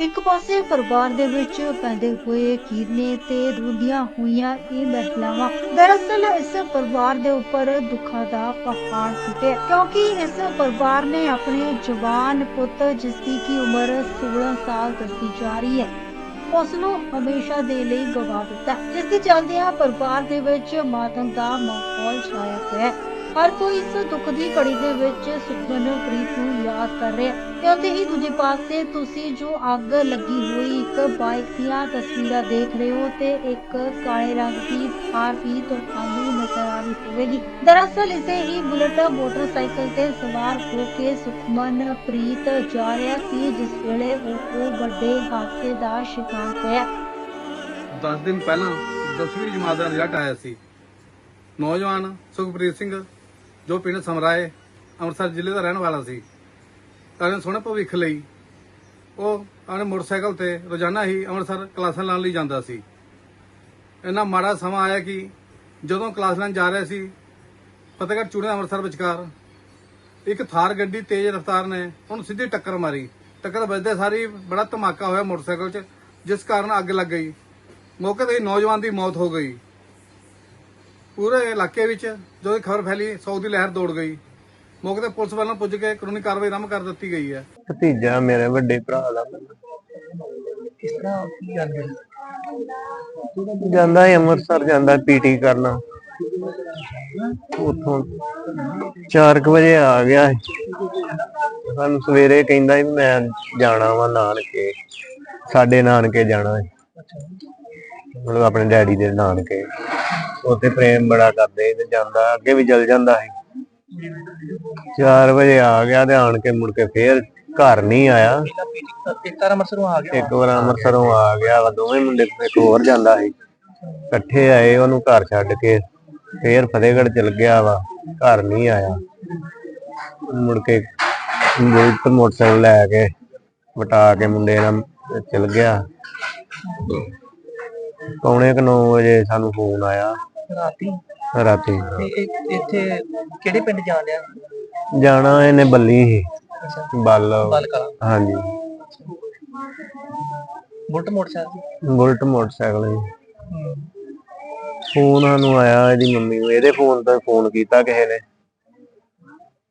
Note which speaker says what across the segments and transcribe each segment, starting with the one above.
Speaker 1: ਇੱਕ ਪਾਸੇ ਪਰਿਵਾਰ ਦੇ ਵਿੱਚ ਪੈਦੇ ਹੋਏ ਕੀਰਨੇ ਤੇ ਰੋਂਦੀਆਂ ਹੋਈਆਂ ਇਹ ਮਹਿਲਾਵਾਂ ਦਰਅਸਲ ਇਸ ਪਰਿਵਾਰ ਦੇ ਉੱਪਰ ਦੁੱਖਾਂ ਦਾ ਪਹਾੜ ਟੁੱਟਿਆ ਕਿਉਂਕਿ ਇਸ ਪਰਿਵਾਰ ਨੇ ਆਪਣੇ ਜਵਾਨ ਪੁੱਤ, ਜਿਸ ਦੀ ਕੀ ਉਮਰ 16 ਸਾਲ ਦੱਸੀ ਜਾ ਰਹੀ ਹੈ ਉਸ ਨੂੰ ਹਮੇਸ਼ਾ ਦੇ ਲਈ ਗਵਾ ਦਿੱਤਾ। ਜਿਸ ਦੇ ਚੱਲਦਿਆਂ ਪਰਿਵਾਰ ਦੇ ਵਿੱਚ ਮਾਤਮ ਦਾ ਮਾਹੌਲ ਛਾਇਆ ਹੋਇਆ ਹੈ। ਹਰ ਕੋਈ ਇਸ ਦੁੱਖ ਦੀ ਘੜੀ ਦੇ ਵਿੱਚ ਸੁਖਮਨ ਪ੍ਰੀਤ ਨੂੰ ਯਾਦ ਕਰ ਰਿਹਾ ਤੇ ਉੱਥੇ ਹੀ ਦੂਜੇ ਪਾਸੇ ਤੁਸੀਂ ਜੋ ਅੱਗ ਲੱਗੀ ਹੋਈ ਇੱਕ ਬਾਈਕ ਦੀਆਂ ਤਸਵੀਰਾਂ ਦੇਖ ਰਹੇ ਹੋ ਤੇ ਇੱਕ ਕਾਲੇ ਰੰਗ ਦੀ ਥਾਰ ਵੀ ਤੁਹਾਨੂੰ ਨਜ਼ਰ ਆ ਰਹੀ ਹੋਵੇਗੀ। ਦਰਅਸਲ ਇਸੇ ਹੀ ਬੁਲਟ ਮੋਟਰਸਾਈਕਲ ਤੇ ਸਵਾਰ ਹੋ ਕੇ ਸੁਖਮਨ ਪ੍ਰੀਤ ਜਾ ਰਿਹਾ ਸੀ, ਜਿਸ ਵੇਲੇ ਉਹ ਵੱਡੇ ਹਾਦਸੇ ਦਾ ਸ਼ਿਕਾਰ ਹੋਇਆ।
Speaker 2: 10 ਦਿਨ ਪਹਿਲਾਂ 10ਵੀਂ ਜਮਾਤ ਦਾ ਰਿਜ਼ਲਟ ਆਇਆ ਸੀ। ਨੌਜਵਾਨ ਸੁਖਪ੍ਰੀਤ ਸਿੰਘ ਜੋ ਪਿੰਡ ਸਮਰਾਏ ਅੰਮ੍ਰਿਤਸਰ ਜ਼ਿਲ੍ਹੇ ਦਾ ਰਹਿਣ ਵਾਲਾ ਸੀ, ਤਾਂ ਸੋਹਣੇ ਭਵਿੱਖ ਲਈ ਉਹ ਆਪਣੇ ਮੋਟਰਸਾਈਕਲ ਤੇ ਰੋਜ਼ਾਨਾ ਹੀ ਅੰਮ੍ਰਿਤਸਰ ਕਲਾਸਾਂ ਲਾਉਣ ਲਈ ਜਾਂਦਾ ਸੀ। ਇੰਨਾ ਮਾੜਾ ਸਮਾਂ ਆਇਆ ਕਿ ਜਦੋਂ ਕਲਾਸ ਲੈਣ ਜਾ ਰਿਹਾ ਸੀ, ਫਤਿਹਗੜ੍ਹ ਚੂੜੇ ਅੰਮ੍ਰਿਤਸਰ ਵਿਚਕਾਰ, ਇੱਕ ਥਾਰ ਗੱਡੀ ਤੇਜ਼ ਰਫ਼ਤਾਰ ਨੇ ਉਹਨੂੰ ਸਿੱਧੀ ਟੱਕਰ ਮਾਰੀ। ਟੱਕਰ ਵੱਜਦੇ ਸਾਰੀ ਬੜਾ ਧਮਾਕਾ ਹੋਇਆ ਮੋਟਰਸਾਈਕਲ 'ਚ, ਜਿਸ ਕਾਰਨ ਅੱਗ ਲੱਗ ਗਈ। ਮੌਕੇ ਤੇ ਨੌਜਵਾਨ ਦੀ ਮੌਤ ਹੋ ਗਈ। ਪੂਰੇ ਇਲਾਕੇ ਵਿੱਚ ਜਦੋਂ ਖਬਰ ਫੈਲੀ, ਸੌ ਦੀ ਲਹਿਰ ਦੌੜ ਗਈ। ਮੌਕੇ ਤੇ ਪੁਲਿਸ ਵੱਲੋਂ ਪੁੱਜ ਕੇ ਕਾਨੂੰਨੀ ਕਾਰਵਾਈ ਆਰੰਭ ਕਰ ਦਿੱਤੀ ਗਈ ਹੈ।
Speaker 3: ਭਤੀਜਾ ਮੇਰੇ ਵੱਡੇ ਭਰਾ ਦਾ
Speaker 4: ਕਿਸ ਤਰ੍ਹਾਂ ਕੀ ਗੱਲ
Speaker 3: ਜਾਂਦਾ ਹੈ ਅੰਮ੍ਰਿਤਸਰ ਜਾਂਦਾ ਪੀਟੀ ਕਰਨ। ਉਥੋਂ 4 ਵਜੇ ਆ ਗਿਆ ਸਾਨੂੰ ਸਵੇਰੇ ਕਹਿੰਦਾ ਵੀ ਮੈਂ ਜਾਣਾ ਵਾ ਨਾਨਕੇ, ਸਾਡੇ ਨਾਨਕੇ ਜਾਣਾ ਹੈ ਮਤਲਬ ਆਪਣੇ ਡੈਡੀ ਦੇ ਨਾਨਕੇ। ਉੱਥੇ ਪ੍ਰੇਮ ਬੜਾ ਕਰਦੇ ਸੀ ਤੇ ਜਾਂਦਾ, ਅੱਗੇ ਵੀ ਜਲ ਜਾਂਦਾ ਸੀ। 4 ਵਜੇ ਆ ਗਿਆ ਤੇ ਆਣ ਕੇ ਮੁੜ ਕੇ ਫੇਰ ਘਰ ਨਹੀਂ ਆਇਆ।
Speaker 4: ਇੱਕ ਤਾਰਾ ਮਸਰੋਂ ਆ ਗਿਆ
Speaker 3: ਇੱਕ ਵਾਰ ਅੰਮ੍ਰਿਤਸਰੋਂ ਆ ਗਿਆ ਵਾ, ਦੋਵੇਂ ਮੁੰਡੇ ਇੱਕ ਹੋਰ ਜਾਂਦਾ ਸੀ। ਇਕੱਠੇ ਆਏ ਉਹਨੂੰ ਘਰ ਛੱਡ ਕੇ, ਫੇਰ ਫਤਿਹਗੜ੍ਹ ਚਲ ਗਿਆ ਵਾ, ਘਰ ਨਹੀਂ ਆਇਆ। ਮੁੜ ਕੇ ਬੁਲਟ ਮੋਟਰਸਾਈਕਲ ਲੈ ਕੇ ਵਟਾ ਕੇ ਮੁੰਡੇ ਨਾਲ ਚਲ ਗਿਆ। ਪੌਣੇ 9 ਵਜੇ ਸਾਨੂੰ ਫੋਨ ਆਇਆ।
Speaker 4: ਰਾਤੀ?
Speaker 3: ਰਾਤੀ।
Speaker 4: ਤੇ ਇਹ- ਇੱਥੇ ਕਿਹੜੇ ਪਿੰਡ ਜਾ ਲਿਆ
Speaker 3: ਜਾਣਾ ਇਹਨੇ ਬੱਲੀ
Speaker 4: ਅੱਛਾ।
Speaker 3: ਬੱਲ। ਹਾਂਜੀ।
Speaker 4: ਬੁਲਟ ਮੋਟਰਸਾਈਕਲ
Speaker 3: ਬੁਲਟ ਮੋਟਰਸਾਈਕਲ
Speaker 4: ਹੂੰ।
Speaker 3: ਫੋਨ ਸਾਨੂੰ ਆਇਆ ਇਹਦੀ ਮੰਮੀ ਨੂੰ। ਇਹਦੇ ਫੋਨ ਤੋਂ ਫੋਨ ਕੀਤਾ ਕਿਸੇ ਨੇ।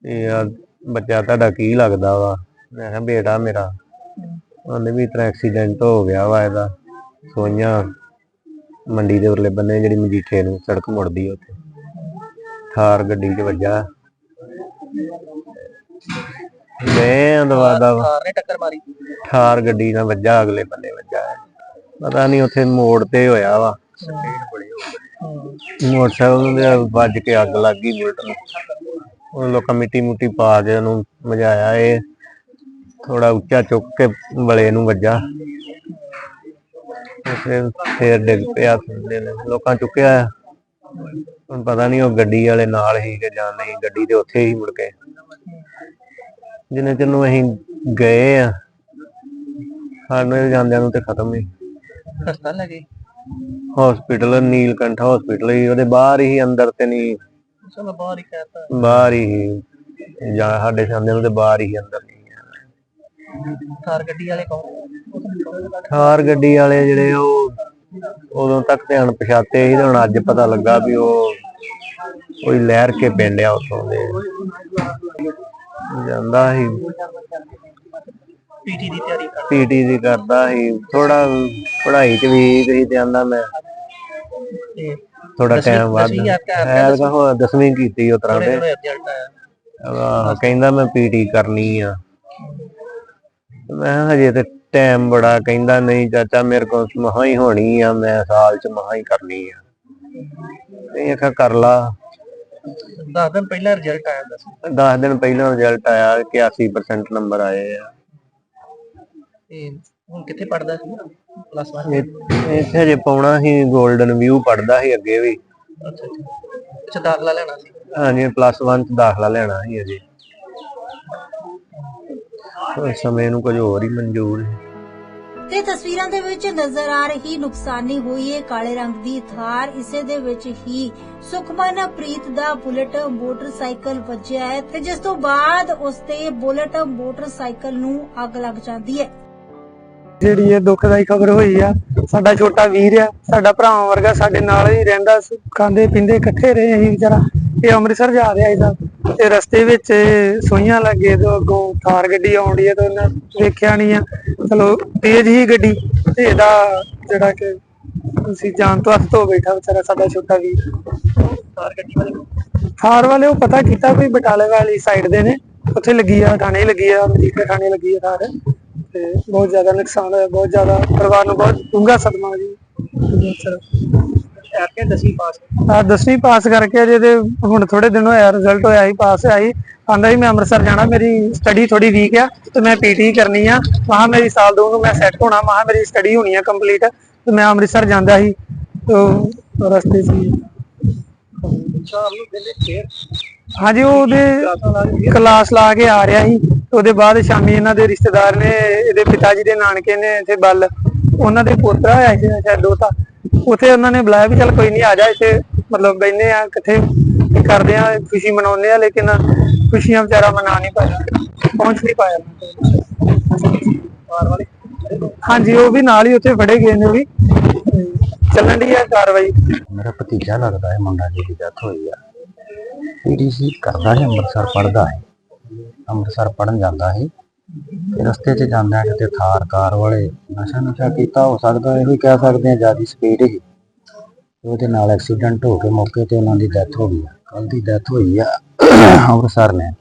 Speaker 3: ਇਹ ਆ ਬੱਚਾ ਤੁਹਾਡਾ ਕੀ ਲੱਗਦਾ ਵਾ? ਮੈਂ ਕਿਹਾ ਬੇਟਾ ਮੇਰਾ। ਉਹਨੇ ਵੀ ਇਤਨਾ ਐਕਸੀਡੈਂਟ ਹੋ ਗਿਆ ਵਾ ਇਹਦਾ। ਸੋਈਆਂ। ਮੰਡੀ ਦੇ ਉਰਲੇ ਬੰਨੇ ਜਿਹੜੀ ਮਜੀਠੇ ਨੂੰ ਸੜਕ ਮੁੜਦੀ ਆ ਉੱਥੇ। ਥਾਰ ਗੱਡੀ 'ਚ ਵੱਜਾ। ਮੈਂ ਦਵਾਦਾ
Speaker 4: ਕਾਰ ਨੇ ਟੱਕਰ ਮਾਰੀ।
Speaker 3: ਥਾਰ ਗੱਡੀ ਨਾਲ ਵੱਜਾ ਅਗਲੇ ਬੰਨੇ ਵੱਜਾ। ਪਤਾ ਨਹੀਂ ਉੱਥੇ ਮੋੜ ਤੇ ਹੋਇਆ ਵਾ। ਮੋਟਰਸਾਈਕਲ ਦੇ ਵੱਜ ਕੇ ਅੱਗ ਲੱਗ ਗਈ ਬੁਲਟ ਨੂੰ। ਉਹ ਲੋਕਾਂ ਮਿੱਟੀ ਮੁੱਟੀ ਪਾ ਕੇ ਉਹਨੂੰ ਮਜਾਇਆ ਇਹ ਥੋੜਾ ਉੱਚਾ ਚੁੱਕ ਕੇ ਵਲੇ ਨੂੰ ਵੱਜਾ। ਫਿਰ ਫੇਰ ਡਿੱਗ ਪਿਆ ਥੱਲੇ ਨੂੰ। ਲੋਕਾਂ ਚੁੱਕਿਆ ਹੁਣ ਪਤਾ ਨਹੀਂ ਉਹ ਗੱਡੀ ਵਾਲੇ ਨਾਲ ਹੀ ਕਿ ਜਾਂ ਨਹੀਂ ਗੱਡੀ ਦੇ ਉੱਥੇ ਹੀ ਮੁੜ ਕੇ। ਜਿੰਨੇ ਚਿਰ ਨੂੰ ਅਸੀਂ ਗਏ ਆ ਸਾਨੂੰ ਜਾਂਦਿਆਂ ਨੂੰ ਤੇ ਖਤਮ ਹੀ।
Speaker 4: ਹਸਪਤਾਲ ਲੈ ਗਏ
Speaker 3: ਹਸਪੀਟਲ ਨੀਲਕੰਠ ਹਸਪੀਟਲ ਹੀ। ਉਹਦੇ ਬਾਹਰ ਹੀ ਅੰਦਰ ਤੇ ਨਹੀਂ
Speaker 4: ਚਲੋ ਬਾਹਰ ਹੀ ਕਹਿਤਾ
Speaker 3: ਬਾਹਰ ਹੀ। ਜਾਂ ਸਾਡੇ ਸਾਹਮਣੇ ਤੇ ਬਾਹਰ ਹੀ ਅੰਦਰ ਨਹੀਂ।
Speaker 4: ਕਾਰ ਗੱਡੀ ਵਾਲੇ ਕੌਣ?
Speaker 3: ਥਾਰ ਗੱਡੀ ਵਾਲੇ ਜਿਹੜੇ ਉਹ ਉਦੋਂ ਤੱਕ ਤੇ ਅਣਪਛਾਤੇ ਸੀ ਤੇ ਹੁਣ ਅੱਜ ਪਤਾ ਲੱਗਾ ਵੀ ਉਹ ਕੋਈ ਲਹਿਰ ਕੇ ਪਿੰਡ ਆ ਉਥੋਂ ਦੇ। ਜਾਂਦਾ ਸੀ।
Speaker 4: ਪੀਟੀ ਦੀ ਤਿਆਰੀ ਕਰ
Speaker 3: ਪੀਟੀ ਦੀ ਕਰਦਾ ਸੀ। ਥੋੜਾ ਪੜ੍ਹਾਈ ਚ ਵੀ ਸੀ ਤੇ ਆਂਦਾ ਮੈਂ। ਥੋੜਾ ਟਾਈਮ ਵੱਧ।
Speaker 4: ਦਸਵੀਂ ਆ ਕੇ ਆ ਗਿਆ,
Speaker 3: ਐਲ ਕਾ ਹੋ ਦਸਵੀਂ ਕੀਤੀ ਉਸ ਤਰ੍ਹਾਂ ਦੇ। ਕਹਿੰਦਾ ਮੈਂ ਪੀਟੀ ਕਰਨੀ ਆ। ਮੈਂ ਕਿਹਾ ਹਜੇ ਤੇ ਟਾਈਮ ਬੜਾ ਕਹਿੰਦਾ ਨਹੀਂ ਚਾਚਾ ਮੇਰੇ ਕੋਲ ਮਹਾ ਹੀ ਹੋਣੀ ਆ ਮੈਂ ਸਾਲ ਚ ਮਹਾ ਹੀ ਕਰਨੀ ਆ। ਇਹ ਆਖਿਆ ਕਰ ਲਾ।
Speaker 4: 10 ਦਿਨ ਪਹਿਲਾਂ ਰਿਜ਼ਲਟ ਆਇਆ ਦੱਸ।
Speaker 3: 10 ਦਿਨ ਪਹਿਲਾਂ ਰਿਜ਼ਲਟ ਆਇਆ 81% ਨੰਬਰ ਆਏ ਆ।
Speaker 4: ਤੇ ਹੁਣ ਕਿੱਥੇ ਪੜਦਾ ਸੀ? ਪਲੱਸ 1
Speaker 3: ਇਹ- ਇੱਥੇ ਹਜੇ ਪਾਉਣਾ ਸੀ 골ਡਨ ਵਿਊ ਪੜਦਾ ਸੀ ਅੱਗੇ ਵੀ।
Speaker 4: ਅੱਛਾ ਅੱਛਾ। ਦਾਖਲਾ ਲੈਣਾ ਸੀ।
Speaker 3: ਹਾਂਜੀ ਪਲੱਸ 1 ਚ ਦਾਖਲਾ ਲੈਣਾ ਸੀ ਅਜੇ ਸਮੇਂ ਨੂੰ ਕੁਝ ਹੋਰ ਹੀ ਮਨਜ਼ੂਰ ਸੀ
Speaker 1: ਤੇ ਤਸਵੀਰਾਂ ਦੇ ਵਿੱਚ ਨਜ਼ਰ ਆ ਰਹੀ ਨੁਕਸਾਨੀ ਹੋਈ ਹੈ ਕਾਲੇ ਰੰਗ ਦੀ ਥਾਰ। ਇਸੇ ਦੇ ਵਿੱਚ ਹੀ ਸੁਖਮਨ ਪ੍ਰੀਤ ਦਾ ਬੁਲਟ ਮੋਟਰਸਾਈਕਲ ਵੱਜਿਆ ਹੈ ਤੇ ਜਿਸ ਤੋਂ ਬਾਅਦ ਉਸ ਤੇ ਬੁਲਟ ਮੋਟਰਸਾਈਕਲ ਨੂੰ ਅੱਗ ਲੱਗ ਜਾਂਦੀ ਹੈ।
Speaker 5: ਜਿਹੜੀ ਇਹ ਦੁਖਦਾਈ ਖਬਰ ਹੋਈ ਆ ਸਾਡਾ ਛੋਟਾ ਵੀਰ ਆ ਸਾਡਾ ਭਰਾ ਵਰਗਾ ਸਾਡੇ ਨਾਲ ਹੀ ਰਹਿੰਦਾ ਸੀ। ਖਾਂਦੇ ਪੀਂਦੇ ਇਕੱਠੇ ਰਹੇ ਅਸੀਂ ਵਿਚਾਰਾ। ਇਹ ਅੰਮ੍ਰਿਤਸਰ ਜਾ ਰਿਹਾ ਇਹਦਾ ਤੇ। ਰਸਤੇ ਵਿੱਚ ਸੋਈਆਂ ਲੱਗੇ ਤੋਂ ਅੱਗੋਂ ਥਾਰ ਗੱਡੀ ਆਉਂਦੀ ਹੈ ਤੇ ਉਹਨੇ ਵੇਖਿਆ ਨਹੀਂ ਆ। ਚਲੋ ਤੇਜ਼ ਹੀ ਗੱਡੀ। ਤੇ ਇਹਦਾ ਜਿਹੜਾ ਕਿ ਅਸੀਂ ਜਾਨ ਤੋਂ ਹੱਥ ਧੋ ਬੈਠਾ ਵਿਚਾਰਾ ਸਾਡਾ ਛੋਟਾ ਵੀਰ।
Speaker 4: ਕਾਰ ਗੱਡੀ ਵਾਲੇ
Speaker 5: ਥਾਰ ਵਾਲੇ ਉਹ ਪਤਾ ਕੀਤਾ ਕੋਈ ਬਟਾਲੇ ਵਾਲੀ ਸਾਈਡ ਦੇ ਨੇ। ਉੱਥੇ ਲੱਗੀ ਆ ਥਾਣੇ ਲੱਗੀ ਆ ਮਜੀਠੇ ਥਾਣੇ ਲੱਗੀ ਆ ਥਾਰ। ਤੇ ਬਹੁਤ ਜ਼ਿਆਦਾ ਨੁਕਸਾਨ ਹੋਇਆ ਬਹੁਤ ਜ਼ਿਆਦਾ ਪਰਿਵਾਰ ਨੂੰ ਬਹੁਤ ਡੂੰਘਾ ਸਦਮਾ ਜੀ।
Speaker 4: ਐਰ ਕੇ ਦਸਵੀਂ ਪਾਸ
Speaker 5: ਆ ਦਸਵੀਂ ਪਾਸ ਕਰਕੇ ਤੇ ਹੁਣ ਥੋੜੇ ਦਿਨ ਹੋਇਆ ਰਿਜ਼ਲਟ ਹੋਇਆ ਸੀ ਪਾਸ ਸੀ। ਆਂਦਾ ਸੀ ਮੈਂ ਅੰਮ੍ਰਿਤਸਰ ਜਾਣਾ ਮੇਰੀ ਸਟੱਡੀ ਥੋੜੀ ਵੀਕ ਆ ਤੇ ਮੈਂ ਪੀਟੀ ਕਰਨੀ ਆ। ਮਹਾ ਮੇਰੀ ਸਾਲ ਦੋ ਨੂੰ ਮੈਂ ਸੈੱਟ ਹੋਣਾ ਮਹਾ ਮੇਰੀ ਸਟੱਡੀ ਹੋਣੀ ਆ ਕੰਪਲੀਟ ਤੇ ਮੈਂ ਅੰਮ੍ਰਿਤਸਰ ਜਾਂਦਾ ਸੀ। ਤੇ ਰਸਤੇ ਹੀ।
Speaker 4: ਸ਼ਾਮ ਨੂੰ ਵੇਲੇ ਫੇਰ।
Speaker 5: ਹਾਂਜੀ, ਉਹਦੇ ਕਲਾਸ ਲਾ ਕੇ ਆ ਰਿਹਾ ਸੀ। ਉਹਦੇ ਬਾਅਦ ਸ਼ਾਮੀ ਇਹਨਾਂ ਦੇ ਰਿਸ਼ਤੇਦਾਰ ਨੇ, ਇਹਦੇ ਪਿਤਾ ਜੀ ਦੇ ਨਾਨਕੇ ਨੇ ਇੱਥੇ ਬੱਲ ਉਹਨਾਂ ਦੇ ਪੋਤਰਾ ਹੋਇਆ ਸੀ, ਸ਼ਾਇਦ ਦੋਤਾ ਉੱਥੇ ਉਹਨਾਂ ਨੇ ਬੁਲਾਇਆ ਵੀ ਚੱਲ ਕੋਈ ਨਹੀਂ ਆ ਜਾ ਇੱਥੇ, ਮਤਲਬ ਬੈਠਨੇ ਆ, ਇਕੱਠੇ ਕਰਦੇ ਆ, ਖੁਸ਼ੀ ਮਨਾਉਂਦੇ ਆ, ਲੇਕਿਨ ਖੁਸ਼ੀਆਂ ਵਿਚਾਰਾ ਮਨਾ ਨਹੀਂ ਪਾਇਆ। ਪਹੁੰਚ ਨਹੀਂ ਪਾਇਆ। ਹਾਂਜੀ, ਉਹ ਵੀ ਨਾਲ ਹੀ ਉੱਥੇ ਫੜੇ ਗਏ ਨੇ ਵੀ। ਚੱਲਣ ਦੀ ਹੈ ਕਾਰਵਾਈ।
Speaker 6: ਮੇਰਾ ਭਤੀਜਾ ਲੱਗਦਾ ਹੈ ਮੁੰਡਾ ਜਿਹਦੀ ਡੈਥ ਹੋਈ ਆ। ਪੀਡੀਸੀ ਕਰਦਾ ਹੈ ਅੰਮ੍ਰਿਤਸਰ ਪੜਦਾ ਹੈ ਅੰਮ੍ਰਿਤਸਰ ਪੜਨ ਜਾਂਦਾ ਹੈ ਤੇ ਰਸਤੇ 'ਚ ਜਾਂਦਾ ਕਿਤੇ ਥਾਰ ਕਾਰ ਵਾਲੇ, ਨਸ਼ਾ ਨੁਸ਼ਾ ਕੀਤਾ, ਹੋ ਸਕਦਾ ਇਹੋ ਹੀ ਕਹਿ ਸਕਦੇ ਆ, ਜ਼ਿਆਦਾ ਸਪੀਡ ਹੀ। ਉਹਦੇ ਨਾਲ ਐਕਸੀਡੈਂਟ ਹੋ ਕੇ ਮੌਕੇ ਤੇ ਉਹਨਾਂ ਦੀ ਡੈਥ ਹੋ ਗਈ ਕੱਲ ਦੀ ਡੈਥ ਹੋਈ ਆ ਅੰਮ੍ਰਿਤਸਰ ਨੇ।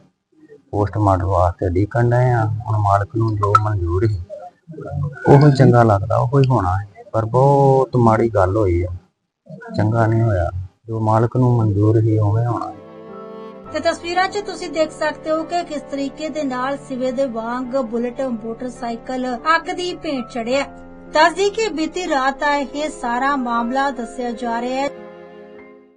Speaker 6: ਪੋਸਟਮਾਰਟਮ ਵਾਸਤੇ ਡੀਕਣ ਡਏ ਆ। ਹੁਣ ਮਾਲਕ ਨੂੰ ਜੋ ਮਨਜ਼ੂਰ ਹੀ ਉਹ ਚੰਗਾ ਲੱਗਦਾ, ਉਹ ਹੀ ਹੋਣਾ ਹੈ ਪਰ ਬਹੁਤ ਮਾੜੀ ਗੱਲ ਹੋਈ ਆ। ਚੰਗਾ ਨਹੀਂ ਹੋਇਆ। ਜੋ ਮਾਲਕ ਨੂੰ ਮਨਜ਼ੂਰ ਹੀ ਉਵੇਂ ਹੋਣਾ।
Speaker 1: ਤੇ ਤਸਵੀਰਾਂ 'ਚ ਤੁਸੀਂ ਦੇਖ ਸਕਦੇ ਹੋ ਕਿ ਕਿਸ ਤਰੀਕੇ ਦੇ ਨਾਲ ਸਿਵੇ ਦੇ ਵਾਂਗ ਬੁਲਟ, ਮੋਟਰਸਾਈਕਲ, ਅੱਗ ਦੀ ਭੇਟ ਚੜਿਆ ਦੱਸਦੀ ਕਿ ਬੀਤੀ ਰਾਤ ਆ ਇਹ ਸਾਰਾ ਮਾਮਲਾ ਦੱਸਿਆ ਜਾ ਰਿਹਾ ਹੈ।